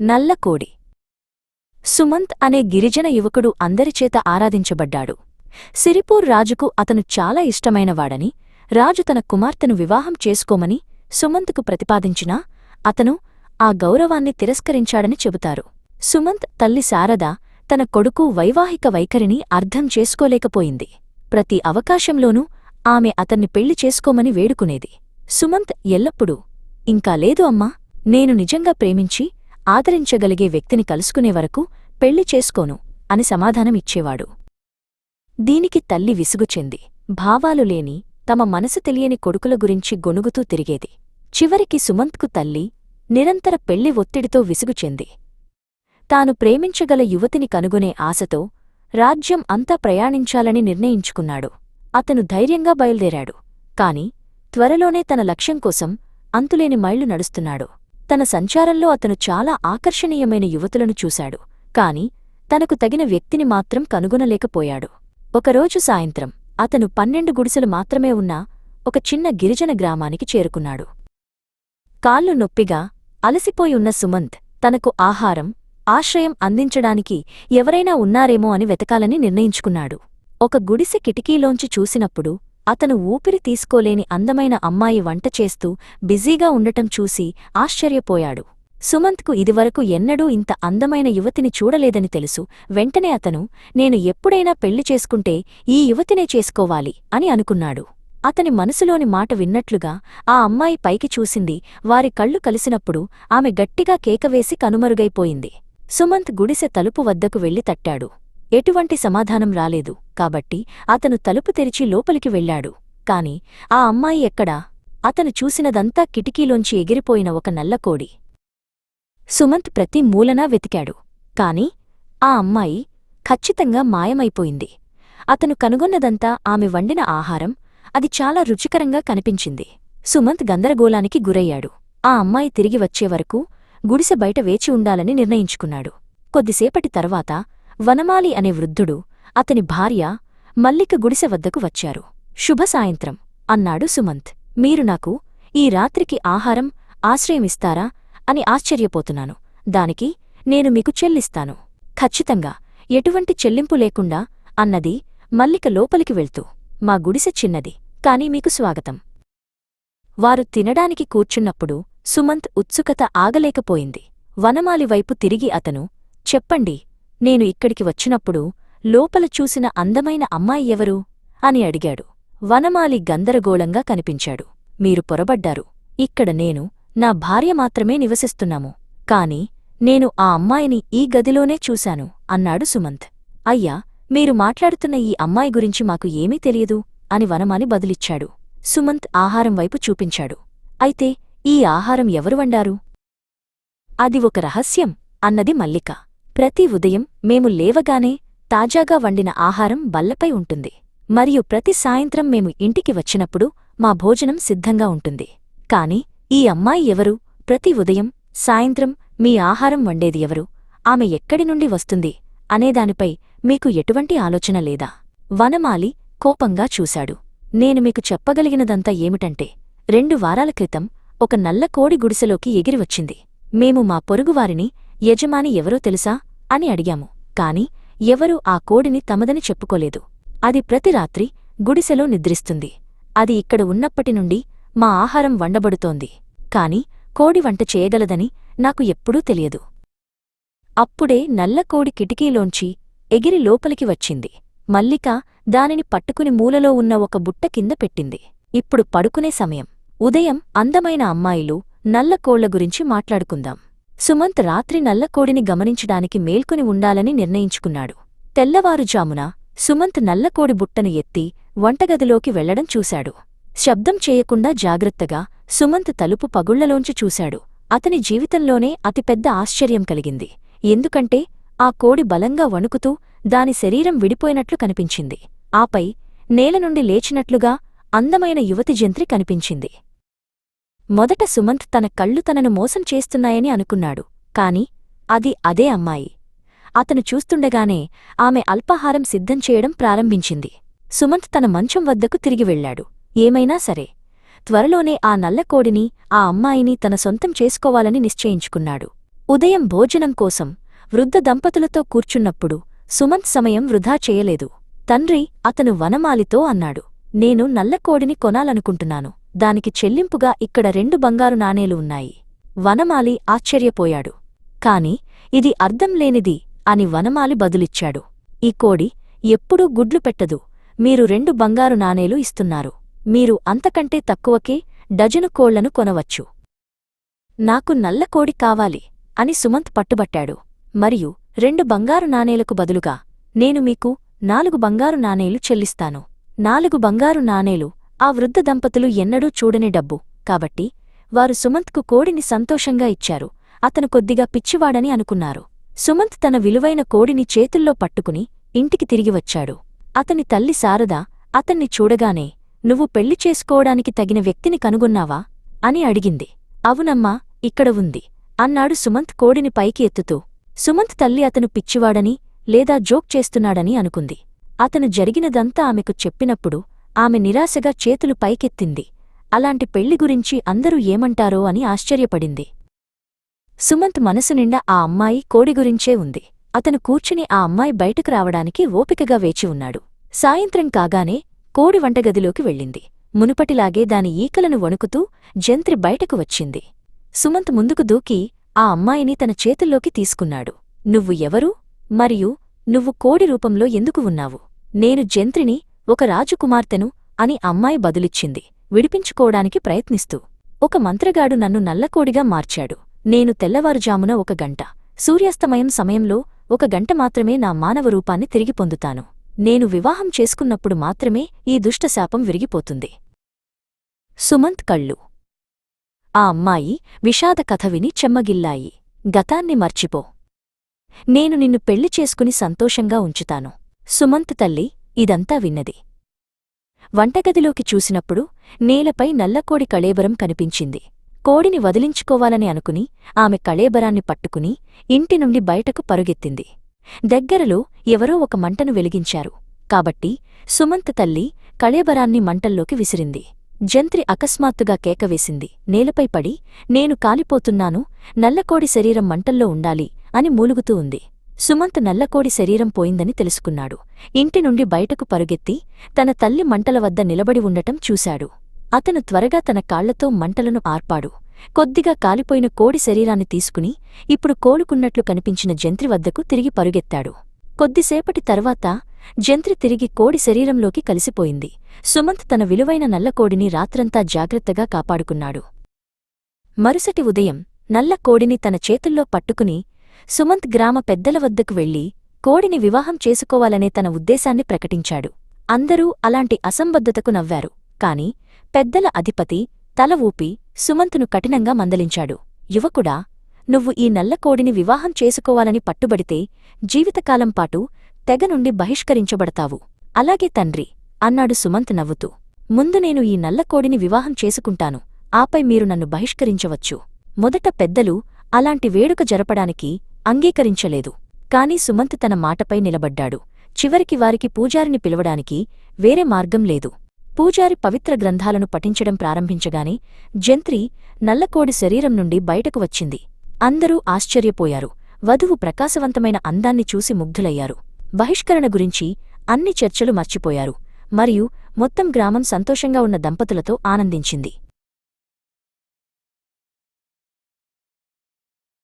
నల్లకోడి సుమంత్ అనే గిరిజన యువకుడు అందరిచేత ఆరాధించబడ్డాడు. సిరిపూర్ రాజుకు అతను చాలా ఇష్టమైనవాడని రాజు తన కుమార్తెను వివాహం చేసుకోమని సుమంత్కు ప్రతిపాదించినా అతను ఆ గౌరవాన్ని తిరస్కరించాడని చెబుతారు. సుమంత్ తల్లి శారద తన కొడుకు వైవాహిక వైఖరిని అర్థం చేసుకోలేకపోయింది. ప్రతి అవకాశంలోనూ ఆమె అతన్ని పెళ్ళి చేసుకోమని వేడుకునేది. సుమంత్ ఎల్లప్పుడూ ఇంకా లేదు అమ్మా నేను నిజంగా ప్రేమించి ఆదరించగలిగే వ్యక్తిని కలుసుకునే వరకు పెళ్ళి చేసుకోను అని సమాధానమిచ్చేవాడు దీనికి తల్లి విసుగుచెంది. భావాలు లేని తమ మనసు తెలియని కొడుకుల గురించి గొణుగుతూ తిరిగేది. చివరికి సుమంత్కు తల్లి నిరంతర పెళ్ళి ఒత్తిడితో విసుగుచెంది. తాను ప్రేమించగల యువతిని కనుగొనే ఆశతో రాజ్యం అంతా ప్రయాణించాలని నిర్ణయించుకున్నాడు. అతను ధైర్యంగా బయల్దేరాడు. కాని త్వరలోనే తన లక్ష్యం కోసం అంతులేని మైళ్ళు నడుస్తున్నాడు. తన సంచారంలో అతను చాలా ఆకర్షణీయమైన యువతులను చూశాడు. కాని తనకు తగిన వ్యక్తిని మాత్రం కనుగొనలేకపోయాడు. ఒకరోజు సాయంత్రం అతను పన్నెండు గుడిసెలు మాత్రమే ఉన్న ఒక చిన్న గిరిజన గ్రామానికి చేరుకున్నాడు. కాళ్ళు నొప్పిగా అలసిపోయి ఉన్న సుమంత్ తనకు ఆహారం ఆశ్రయం అందించడానికి ఎవరైనా ఉన్నారేమో అని వెతకాలని నిర్ణయించుకున్నాడు. ఒక గుడిసె కిటికీలోంచి చూసినప్పుడు అతను ఊపిరి తీసుకోలేని అందమైన అమ్మాయి వంట చేస్తూ బిజీగా ఉండటం చూసి ఆశ్చర్యపోయాడు. సుమంత్కు ఇదివరకు ఎన్నడూ ఇంత అందమైన యువతిని చూడలేదని తెలుసు. వెంటనే అతను నేను ఎప్పుడైనా పెళ్ళి చేసుకుంటే ఈ యువతినే చేసుకోవాలి అని అనుకున్నాడు. అతని మనసులోని మాట విన్నట్లుగా ఆ అమ్మాయి పైకి చూసింది. వారి కళ్ళు కలిసినప్పుడు ఆమె గట్టిగా కేకవేసి కనుమరుగైపోయింది. సుమంత్ గుడిసె తలుపు వద్దకు వెళ్ళి తట్టాడు. ఎటువంటి సమాధానం రాలేదు. కాబట్టి అతను తలుపు తెరిచి లోపలికి వెళ్ళాడు. కాని ఆ అమ్మాయి ఎక్కడా? అతను చూసినదంతా కిటికీలోంచి ఎగిరిపోయిన ఒక నల్లకోడి సుమంత్ ప్రతి మూలనా వెతికాడు. కాని ఆ అమ్మాయి ఖచ్చితంగా మాయమైపోయింది. అతను కనుగొన్నదంతా ఆమె వండిన ఆహారం అది చాలా రుచికరంగా కనిపించింది. సుమంత్ గందరగోళానికి గురయ్యాడు. ఆ అమ్మాయి తిరిగి వచ్చేవరకు గుడిసె బయట వేచి ఉండాలని నిర్ణయించుకున్నాడు. కొద్దిసేపటి తర్వాత వనమాలి అనే వృద్ధుడు అతని భార్య మల్లిక గుడిసె వద్దకు వచ్చారు. శుభ సాయంత్రం అన్నాడు సుమంత్. మీరు నాకు ఈ రాత్రికి ఆహారం ఆశ్రయమిస్తారా అని ఆశ్చర్యపోతున్నాను. దానికి నేను మీకు చెల్లిస్తాను. ఖచ్చితంగా ఎటువంటి చెల్లింపు లేకుండా అన్నది మల్లిక లోపలికి వెళ్తూ మా గుడిసె చిన్నది కాని మీకు స్వాగతం. వారు తినడానికి కూర్చున్నప్పుడు సుమంత్ ఉత్సుకత ఆగలేకపోయింది. వనమాలి వైపు తిరిగి అతను చెప్పండి నేను ఇక్కడికి వచ్చినప్పుడు లోపల చూసిన అందమైన అమ్మాయి ఎవరు? అని అడిగాడు. వనమాలి గందరగోళంగా కనిపించాడు. మీరు పొరబడ్డారు. ఇక్కడ నేను నా భార్య మాత్రమే నివసిస్తున్నాము. కాని నేను ఆ అమ్మాయిని ఈ గదిలోనే చూశాను అన్నాడు సుమంత్. అయ్యా మీరు మాట్లాడుతున్న ఈ అమ్మాయి గురించి మాకు ఏమీ తెలియదు అని వనమాలి బదులిచ్చాడు. సుమంత్ ఆహారం వైపు చూపించాడు. అయితే ఈ ఆహారం ఎవరు వండారు? అది ఒక రహస్యం అన్నది మల్లిక. ప్రతి ఉదయం మేము లేవగానే తాజాగా వండిన ఆహారం బల్లపై ఉంటుంది. మరియు ప్రతి సాయంత్రం మేము ఇంటికి వచ్చినప్పుడు మా భోజనం సిద్ధంగా ఉంటుంది. కాని ఈ అమ్మాయి ఎవరు? ప్రతి ఉదయం సాయంత్రం మీ ఆహారం వండేది ఎవరు? ఆమె ఎక్కడి నుండి వస్తుంది? అనేదానిపై మీకు ఎటువంటి ఆలోచన లేదా? వనమాలి కోపంగా చూశాడు. నేను మీకు చెప్పగలిగినదంతా ఏమిటంటే రెండు వారాల క్రితం ఒక నల్ల కోడి గుడిసెలోకి ఎగిరి వచ్చింది. మేము మా పొరుగువారిని యజమాని ఎవరో తెలుసా? అని అడిగాము. కాని ఎవరూ ఆ కోడిని తమదని చెప్పుకోలేదు. అది ప్రతి రాత్రి గుడిసెలో నిద్రిస్తుంది. అది ఇక్కడ ఉన్నప్పటి నుండి మా ఆహారం వండబడుతోంది. కాని కోడి వంట చేయగలదని నాకు ఎప్పుడూ తెలియదు. అప్పుడే నల్లకోడి కిటికీలోంచి ఎగిరి లోపలికి వచ్చింది. మల్లిక దానిని పట్టుకుని మూలలో ఉన్న ఒక బుట్ట కింద పెట్టింది. ఇప్పుడు పడుకునే సమయం. ఉదయం అందమైన అమ్మాయిలు నల్లకోళ్ళ గురించి మాట్లాడుకుందాం. సుమంత్ రాత్రి నల్లకోడిని గమనించడానికి మేల్కొని ఉండాలని నిర్ణయించుకున్నాడు. తెల్లవారుజామున సుమంత్ నల్లకోడి బుట్టను ఎత్తి వంటగదిలోకి వెళ్ళడం చూశాడు. శబ్దం చేయకుండా జాగ్రత్తగా సుమంత్ తలుపు పగుళ్ళలోంచి చూశాడు. అతని జీవితంలోనే అతిపెద్ద ఆశ్చర్యం కలిగింది. ఎందుకంటే ఆ కోడి బలంగా వణుకుతూ దాని శరీరం విడిపోయినట్లు కనిపించింది. ఆపై నేల నుండి లేచినట్లుగా అందమైన యువతి జంత్రి కనిపించింది. మొదట సుమంత్ తన కళ్ళు తనను మోసం చేస్తున్నాయని అనుకున్నాడు. కాని అది అదే అమ్మాయి. అతను చూస్తుండగానే ఆమె అల్పాహారం సిద్ధం చేయడం ప్రారంభించింది. సుమంత్ తన మంచం వద్దకు తిరిగి వెళ్ళాడు. ఏమైనా సరే. త్వరలోనే ఆ నల్లకోడిని ఆ అమ్మాయిని తన సొంతం చేసుకోవాలని నిశ్చయించుకున్నాడు. ఉదయం భోజనం కోసం వృద్ధ దంపతులతో కూర్చున్నప్పుడు సుమంత్ సమయం వృధా చేయలేదు. తండ్రి అతను వనమాలితో అన్నాడు. నేను నల్లకోడిని కొనాలనుకుంటున్నాను. దానికి చెల్లింపుగా ఇక్కడ రెండు బంగారు నాణేలు ఉన్నాయి. వనమాలి ఆశ్చర్యపోయాడు. కాని ఇది అర్థం లేనిది అని వనమాలి బదులిచ్చాడు. ఈ కోడి ఎప్పుడూ గుడ్లు పెట్టదు. మీరు రెండు బంగారు నాణేలు ఇస్తున్నారు. మీరు అంతకంటే తక్కువకే డజను కోళ్ళను కొనవచ్చు. నాకు నల్ల కోడి కావాలి అని సుమంత్ పట్టుబట్టాడు. మరియు రెండు బంగారు నాణేలకు బదులుగా నేను మీకు నాలుగు బంగారు నాణేలు చెల్లిస్తాను. నాలుగు బంగారు నాణేలు ఆ వృద్ధ దంపతులు ఎన్నడూ చూడని డబ్బు. కాబట్టి వారు సుమంత్కు కోడిని సంతోషంగా ఇచ్చారు. అతను కొద్దిగా పిచ్చివాడని అనుకున్నారు. సుమంత్ తన విలువైన కోడిని చేతుల్లో పట్టుకుని ఇంటికి తిరిగి వచ్చాడు. అతని తల్లి శారద అతన్ని చూడగానే నువ్వు పెళ్ళి చేసుకోవడానికి తగిన వ్యక్తిని కనుగొన్నావా? అని అడిగింది. అవునమ్మా ఇక్కడ ఉంది అన్నాడు సుమంత్ కోడిని పైకి ఎత్తుతూ. సుమంత్ తల్లి అతను పిచ్చివాడని లేదా జోక్ చేస్తున్నాడని అనుకుంది. అతను జరిగినదంతా ఆమెకు చెప్పినప్పుడు ఆమె నిరాశగా చేతులు పైకెత్తింది. అలాంటి పెళ్ళి గురించి అందరూ ఏమంటారో అని ఆశ్చర్యపడింది. సుమంత్ మనసు నిండా ఆ అమ్మాయి కోడి గురించే ఉంది. అతను కూర్చుని ఆ అమ్మాయి బయటకు రావడానికి ఓపికగా వేచి ఉన్నాడు. సాయంత్రం కాగానే కోడి వంటగదిలోకి వెళ్ళింది. మునుపటిలాగే దాని ఈకలను వణుకుతూ జంత్రి బయటకు వచ్చింది. సుమంత్ ముందుకు దూకి ఆ అమ్మాయిని తన చేతుల్లోకి తీసుకున్నాడు. నువ్వు ఎవరు? మరియు నువ్వు కోడి రూపంలో ఎందుకు ఉన్నావు? నేను జంత్రిని ఒక రాజకుమార్తెను అని అమ్మాయి బదులిచ్చింది. విడిపించుకోవడానికి ప్రయత్నిస్తూ. ఒక మంత్రగాడు నన్ను నల్లకోడిగా మార్చాడు. నేను తెల్లవారుజామున ఒక గంట సూర్యాస్తమయం సమయంలో ఒక గంట మాత్రమే నా మానవ రూపాన్ని తిరిగి పొందుతాను. నేను వివాహం చేసుకున్నప్పుడు మాత్రమే ఈ దుష్టశాపం విరిగిపోతుంది. సుమంత్ కళ్ళు. ఆ అమ్మాయి విషాద కథ విని చెమ్మగిల్లాయి. గతాన్ని మర్చిపో. నేను నిన్ను పెళ్ళి చేసుకుని సంతోషంగా ఉంచుతాను. సుమంత్ తల్లి ఇదంతా విన్నది. వంటగదిలోకి చూసినప్పుడు నేలపై నల్లకోడి కళేబరం కనిపించింది. కోడిని వదిలించుకోవాలని అనుకుని ఆమె కళేబరాన్ని పట్టుకుని ఇంటి నుండి బయటకు పరుగెత్తింది. దగ్గరలో ఎవరో ఒక మంటను వెలిగించారు. కాబట్టి సుమంత్ తల్లి కళేబరాన్ని మంటల్లోకి విసిరింది. జంత్రి అకస్మాత్తుగా కేకవేసింది నేలపై పడి నేను కాలిపోతున్నాను నల్లకోడి శరీరం మంటల్లో ఉండాలి అని మూలుగుతూ ఉంది. సుమంత్ నల్లకోడి శరీరం పోయిందని తెలుసుకున్నాడు. ఇంటి నుండి బయటకు పరుగెత్తి తన తల్లి మంటల వద్ద నిలబడి ఉండటం చూశాడు. అతను త్వరగా తన కాళ్ళతో మంటలను ఆర్పాడు. కొద్దిగా కాలిపోయిన కోడి శరీరాన్ని తీసుకుని ఇప్పుడు కోలుకున్నట్లు కనిపించిన జంత్రి వద్దకు తిరిగి పరుగెత్తాడు. కొద్దిసేపటి తర్వాత జంత్రి తిరిగి కోడి శరీరంలోకి కలిసిపోయింది. సుమంత్ తన విలువైన నల్లకోడిని రాత్రంతా జాగ్రత్తగా కాపాడుకున్నాడు. మరుసటి ఉదయం నల్ల కోడిని తన చేతుల్లో పట్టుకుని సుమంత్ గ్రామ పెద్దల వద్దకు వెళ్ళి కోడిని వివాహం చేసుకోవాలనే తన ఉద్దేశాన్ని ప్రకటించాడు. అందరూ అలాంటి అసంబద్ధతకు నవ్వారు. కాని పెద్దల అధిపతి తల ఊపి సుమంతును కఠినంగా మందలించాడు. యువకుడా నువ్వు ఈ నల్లకోడిని వివాహం చేసుకోవాలని పట్టుబడితే జీవితకాలం పాటు తెగ నుండి బహిష్కరించబడతావు. అలాగే తండ్రి అన్నాడు సుమంత్ నవ్వుతూ. ముందు నేను ఈ నల్లకోడిని వివాహం చేసుకుంటాను. ఆపై మీరు నన్ను బహిష్కరించవచ్చు. మొదట పెద్దలు అలాంటి వేడుక జరపడానికి అంగీకరించలేదు. కాని సుమంత్ తన మాటపై నిలబడ్డాడు. చివరికి వారికి పూజారిని పిలవడానికి వేరే మార్గం లేదు. పూజారి పవిత్ర గ్రంథాలను పఠించడం ప్రారంభించగానే జంత్రి నల్లకోడి శరీరం నుండి బయటకు వచ్చింది. అందరూ ఆశ్చర్యపోయారు. వధువు ప్రకాశవంతమైన అందాన్ని చూసి ముగ్ధులయ్యారు. బహిష్కరణ గురించి అన్ని చర్చలు మర్చిపోయారు. మరియు మొత్తం గ్రామం సంతోషంగా ఉన్న దంపతులతో ఆనందించింది.